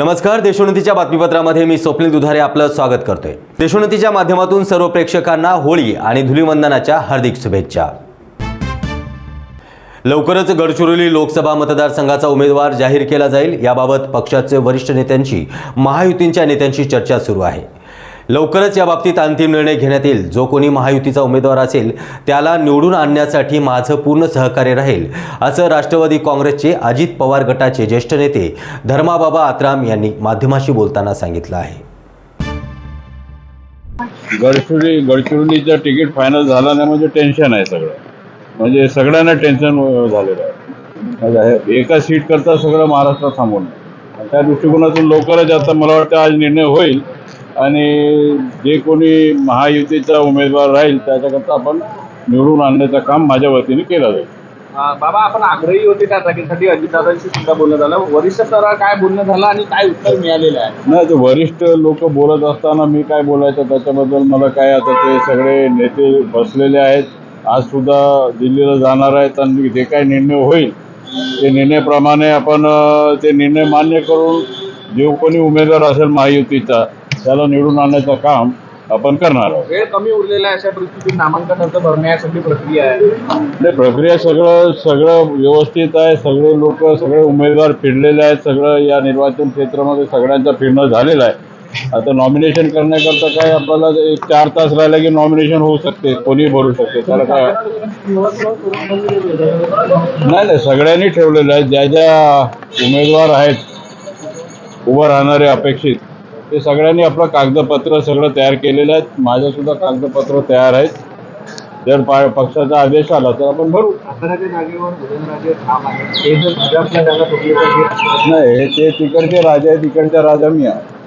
नमस्कार देशोन्नतीच्या बातमीपत्रामध्ये मी स्वप्नील दुधारे आपलं स्वागत करतोय. देशोन्नतीच्या माध्यमातून सर्व प्रेक्षकांना होळी आणि धुलीवंदनाच्या हार्दिक शुभेच्छा. लवकरच गडचिरोली लोकसभा मतदारसंघाचा उमेदवार जाहीर केला जाईल. याबाबत पक्षाचे वरिष्ठ नेत्यांची महायुतींच्या नेत्यांशी चर्चा सुरू आहे. लवकरच या बाबतीत अंतिम निर्णय घेण्यात येईल. जो कोणी महायुतीचा उमेदवार असेल त्याला निवडून आणण्यासाठी माझं पूर्ण सहकार्य राहील असं राष्ट्रवादी काँग्रेसचे अजित पवार गटाचे ज्येष्ठ नेते धर्माबाबा आत्राम यांनी माध्यमाशी बोलताना सांगितलं आहे. गडचिरोली गडचिरोलीचं तिकीट फायनल झालं नाही म्हणजे टेन्शन आहे सगळं. म्हणजे सगळ्यांना टेन्शन झालेलं आहे. म्हणजे एका सीट करता सगळं महाराष्ट्रात थांबून. त्या दृष्टिकोनातून लवकरच आता मला वाटतं आज निर्णय होईल. आणि जे कोणी महायुतीचा उमेदवार राहील त्याच्याकरता आपण निवडून आणण्याचं काम माझ्या वतीने केलं जाईल. बाबा आपण आग्रही होते त्या जागेसाठी. अजितदादांशी सुद्धा बोलणं झालं. वरिष्ठ स्तरावर काय बोलणं झालं आणि काय उत्तर मिळालेलं आहे? नाही ते वरिष्ठ लोक बोलत असताना मी काय बोलायचं त्याच्याबद्दल मला काय आता ते सगळे नेते बसलेले आहेत. आज सुद्धा दिल्लीला जाणार आहेत आणि जे काय निर्णय होईल ते निर्णयाप्रमाणे आपण ते निर्णय मान्य करून जो कोणी उमेदवार असेल महायुतीचा त्याला निवडून आणण्याचं काम आपण करणार आहोत. वेळ कमी उरलेला आहे अशा परिस्थितीत नामांकन अर्ज भरण्यासाठी प्रक्रिया आहे. नाही प्रक्रिया सगळं सगळं व्यवस्थित आहे. सगळे लोक सगळे उमेदवार फिरलेले आहेत. सगळं या निर्वाचन क्षेत्रामध्ये सगळ्यांचं फिरणं झालेलं आहे. आता नॉमिनेशन करण्याकरता काय आपल्याला एक चार तास राहिला की नॉमिनेशन होऊ शकते. कोणी भरू शकते. त्याला काय नाही नाही सगळ्यांनी ठेवलेलं आहे. ज्या ज्या उमेदवार आहेत उभं राहणारे अपेक्षित ते सगळ्यांनी आपलं कागदपत्र सगळं तयार केलेलं आहे माझं सुद्धा कागदपत्र तयार आहेत. जर पक्षाचा आदेश आला तर आपण भरू. नाही हे ते तिकडचे राजा आहे तिकडचा राजा मी आहे.